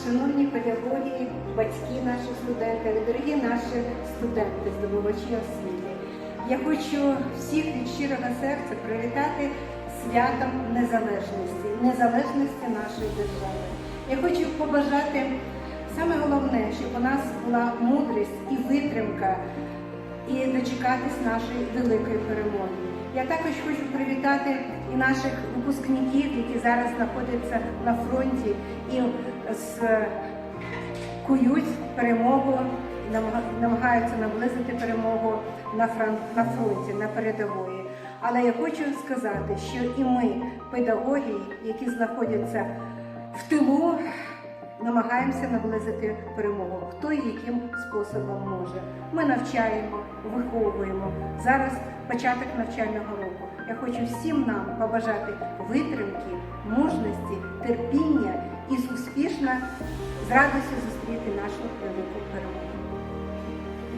Шановні педагоги, батьки наших студентів, дорогі наші студенти, здобувачі освіти, я хочу всіх від щирого серця привітати святом незалежності, незалежності нашої держави. Я хочу побажати саме головне, щоб у нас була мудрість і витримка, і дочекатись нашої великої перемоги. Я також хочу привітати і наших випускників, які зараз знаходяться на фронті і кують перемогу, намагаються наблизити перемогу на фронті, на передової. Але я хочу сказати, що і ми, педагоги, які знаходяться в тилу, намагаємося наблизити перемогу. Хто і яким способом може. Ми навчаємо, виховуємо. Зараз початок навчального року. Я хочу всім нам побажати витримки, мужності, терпіння і успішно з радістю зустріти нашу велику перемогу.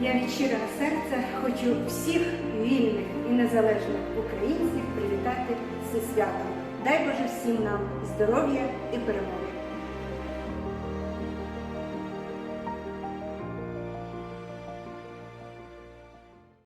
Я від щирого серця хочу всіх вільних і незалежних українців привітати зі святом. Дай Боже всім нам здоров'я і перемоги.